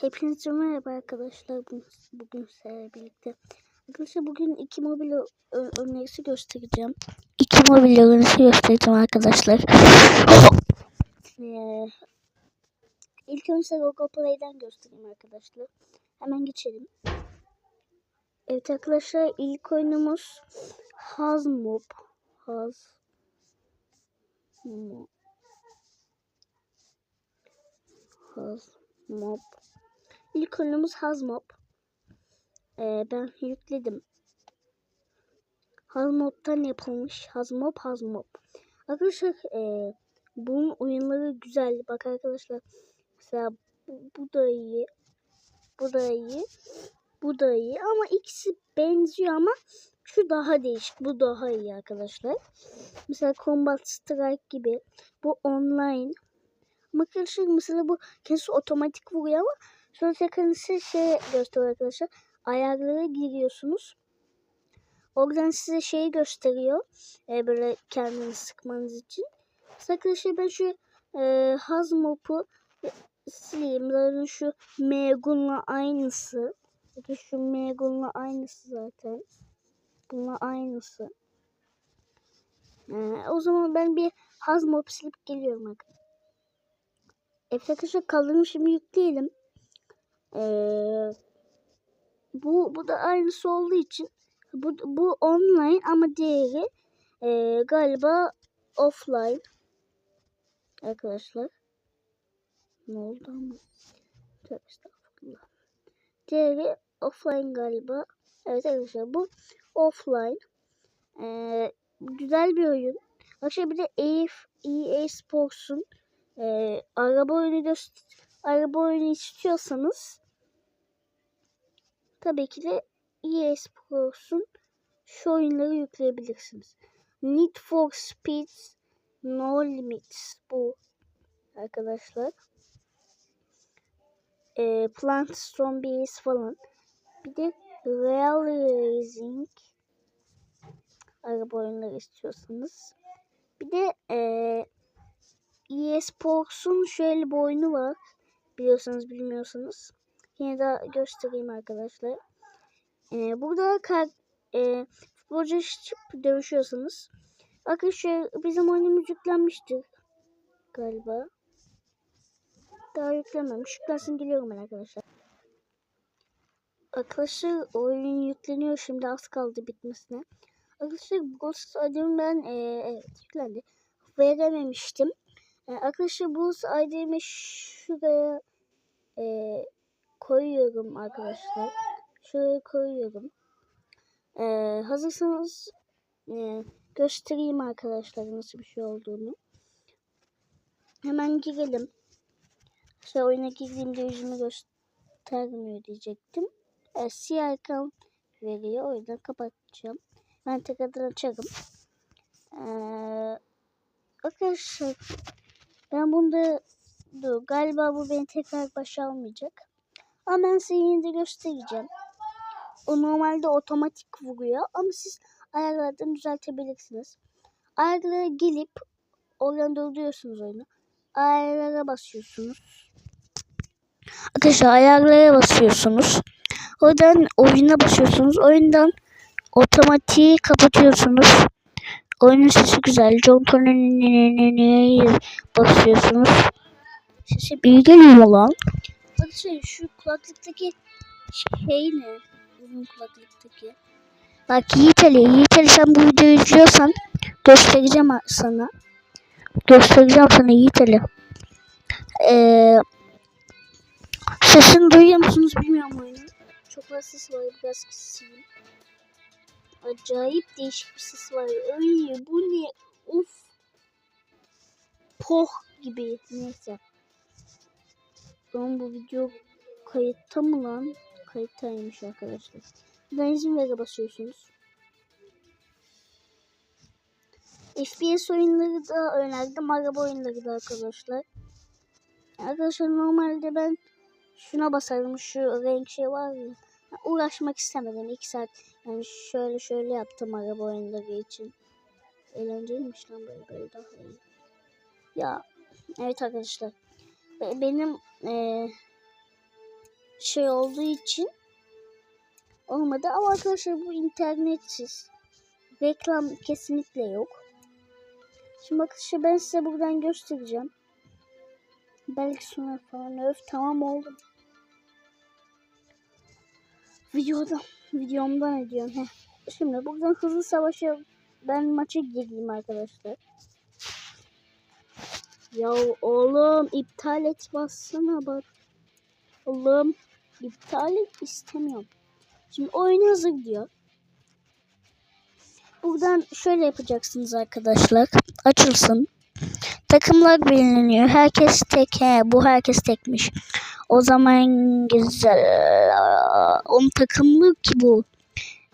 Hepinize merhaba arkadaşlar. Bugün, bugün sizlerle birlikte. Arkadaşlar bugün iki mobil ö- ö- önerisi göstereceğim. İki mobil önerisi göstereceğim arkadaşlar. Ee, ilk önce Google Play'den göstereyim arkadaşlar. Hemen geçelim. Evet arkadaşlar ilk oyunumuz Hazmob. Haz Mo- Hazmob. İlk oyunumuz Hazmob. Ee, ben yükledim. Hazmob'tan yapılmış. Hazmob, Hazmob. Arkadaşlar ee, bunun oyunları güzel. Bak arkadaşlar. Mesela bu, bu da iyi. Bu da iyi. Bu da iyi. Ama ikisi benziyor ama şu daha değişik. Bu daha iyi arkadaşlar. Mesela Combat Strike gibi. Bu online. Ama arkadaşlar mesela bu kendisi otomatik vuruyor ama tekrar size şey gösteriyor arkadaşlar. Ayarlara giriyorsunuz. Oradan size şeyi gösteriyor. E, böyle kendini sıkmanız için. Mesela arkadaşlar ben şu e, Hazmop'u e, sileyim. Zaten şu Megun'la aynısı. Bakın şu Megun'la aynısı zaten. Bununla aynısı. E, o zaman ben bir Hazmop silip geliyorum arkadaşlar. Evet arkadaşlar kaldım şimdi yükleyelim. Ee, bu bu da aynısı olduğu için bu bu online ama diğeri e, galiba offline arkadaşlar. Ne oldu ama? Tövbe estağfurullah. Diğeri offline galiba. Evet arkadaşlar bu offline. Ee, güzel bir oyun. Arkadaşlar bir de EA, EA Sports'un e, araba oyunu göster araba oyunu istiyorsanız tabii ki de EA Sports'un şu oyunları yükleyebilirsiniz. Need for Speed No Limits bu arkadaşlar. E, Plant Zombies falan. Bir de Real Racing araba oyunları istiyorsanız. Bir de eee EA Sports'un şöyle bir oyunu var. Biliyorsanız bilmiyorsanız. Yine de göstereyim arkadaşlar. Ee, burada e, futbolcu çıkıp dövüşüyorsanız. Arkadaşlar bizim oyunumuz yüklenmiştir. Galiba. Daha yüklenmemiş. Yüklensin geliyorum ben arkadaşlar. Arkadaşlar oyun yükleniyor şimdi az kaldı bitmesine. Arkadaşlar Ghost Adam'ı ben e, evet yüklendi. Verememiştim. Ee, arkadaşlar bu ID'mi şuraya e, koyuyorum arkadaşlar. Şuraya koyuyorum. Ee, hazırsanız e, göstereyim arkadaşlar nasıl bir şey olduğunu. Hemen girelim. İşte oyuna girdiğimde yüzümü göstermiyor diyecektim. E, siyah ekran veriyor. O yüzden kapatacağım. Ben tekrardan açarım. Ee, arkadaşlar ben bunda dur galiba bu beni tekrar başa almayacak. Ama ben size yine de göstereceğim. O normalde otomatik vuruyor ama siz ayarlardan düzeltebilirsiniz. Ayarlara gelip oradan durduruyorsunuz oyunu. Ayarlara basıyorsunuz. Arkadaşlar ayarlara basıyorsunuz. Oradan oyuna basıyorsunuz. Oyundan otomatiği kapatıyorsunuz. Oyunun sesi güzel. John Connor'ın basıyorsunuz. Sesi iyi geliyor lan? Hadi şey şu kulaklıktaki şey ne? Uzun kulaklıktaki. Bak Yiğit Ali, Yiğit Ali sen bu videoyu izliyorsan göstereceğim sana. Göstereceğim sana Yiğit Ali. Ee, sesini duyuyor musunuz bilmiyorum oyunu. Çok fazla ses var biraz kısayım. Acayip değişik bir ses var. Ay bu ne? Uf. Poh gibi. Neyse. Lan bu video kayıtta mı lan? Kayıttaymış arkadaşlar. Buradan izin vere basıyorsunuz. FPS oyunları da önerdim. Araba oyunları da arkadaşlar. Arkadaşlar normalde ben şuna basarım. Şu renk şey var ya. Uğraşmak istemedim. 2 saat yani şöyle şöyle yaptım araba oyunları için. Eğlenceliymiş lan böyle böyle daha iyi. Ya evet arkadaşlar. Benim e, şey olduğu için olmadı. Ama arkadaşlar bu internetsiz. Reklam kesinlikle yok. Şimdi arkadaşlar ben size buradan göstereceğim. Belki sonra falan öf tamam oldu. Videoda videomda ne diyorum heh. Şimdi buradan hızlı savaşa ben maça gireyim arkadaşlar. Ya oğlum iptal et bassana bak. Oğlum iptal et istemiyorum. Şimdi oyun hazır diyor. Buradan şöyle yapacaksınız arkadaşlar. Açılsın. Takımlar belirleniyor. Herkes tek. He, bu herkes tekmiş. O zaman güzel. 10 takımlı ki bu.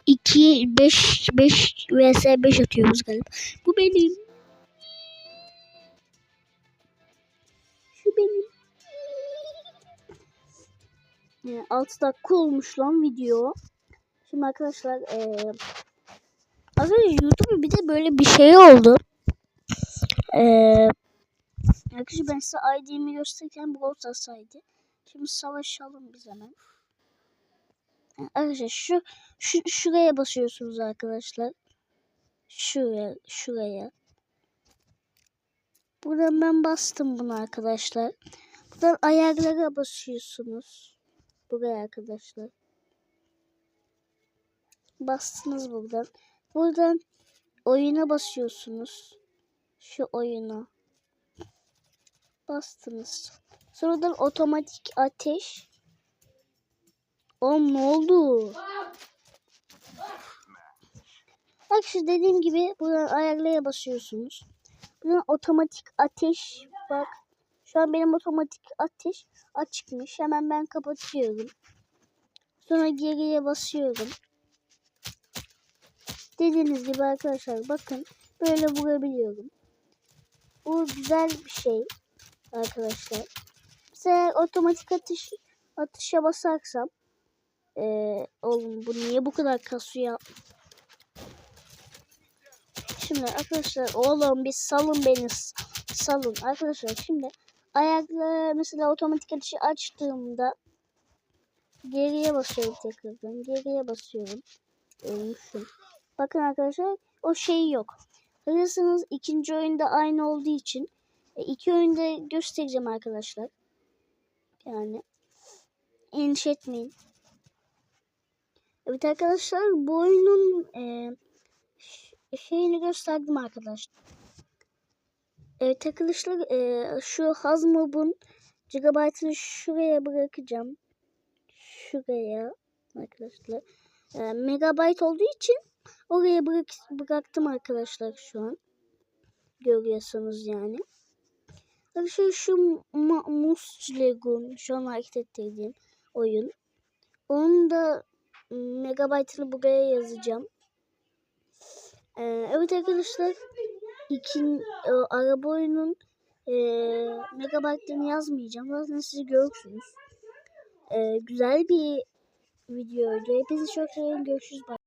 2 5 5 vs 5 atıyoruz galiba. Bu benim. Şu benim. Yani 6 dakika olmuş lan video. Şimdi arkadaşlar eee Az önce YouTube'da bir de böyle bir şey oldu. Eee ben size ID'mi gösterirken Stars ID. Şimdi savaşalım biz hemen. Arkadaşlar şu, şu şuraya basıyorsunuz arkadaşlar. Şuraya, şuraya. Buradan ben bastım bunu arkadaşlar. Buradan ayarlara basıyorsunuz. Buraya arkadaşlar. Bastınız buradan. Buradan oyuna basıyorsunuz. Şu oyuna. Bastınız. Sonradan otomatik ateş. Oğlum ne oldu? Bak şu dediğim gibi buradan ayarlaya basıyorsunuz. Buradan otomatik ateş. Bak şu an benim otomatik ateş açıkmış. Hemen ben kapatıyorum. Sonra geriye basıyorum. Dediğiniz gibi arkadaşlar bakın böyle vurabiliyorum. Bu güzel bir şey arkadaşlar. Mesela otomatik atış atışa basarsam ee, oğlum bu niye bu kadar kasıyor? Şimdi arkadaşlar oğlum bir salın beni salın arkadaşlar şimdi ayakla mesela otomatik atışı açtığımda geriye basıyorum tekrardan geriye basıyorum ölmüşüm. Bakın arkadaşlar o şey yok. Hızlısınız ikinci oyunda aynı olduğu için e, iki oyunda göstereceğim arkadaşlar. Yani endişe etmeyin. Evet arkadaşlar bu oyunun e, şeyini gösterdim arkadaşlar. Evet arkadaşlar e, şu Hazmob'un gigabaytını şuraya bırakacağım. Şuraya arkadaşlar. E, megabayt olduğu için oraya bırak, bıraktım arkadaşlar şu an. Görüyorsunuz yani. Arkadaşlar şu Ma Muslegun şu an hareket oyun. Onun da megabaytını buraya yazacağım. Ee, evet arkadaşlar ikin e, araba oyunun e, megabaytlarını yazmayacağım. Zaten siz görürsünüz. E, güzel bir videoydu. Hepinizi çok seviyorum. Görüşürüz. Bye.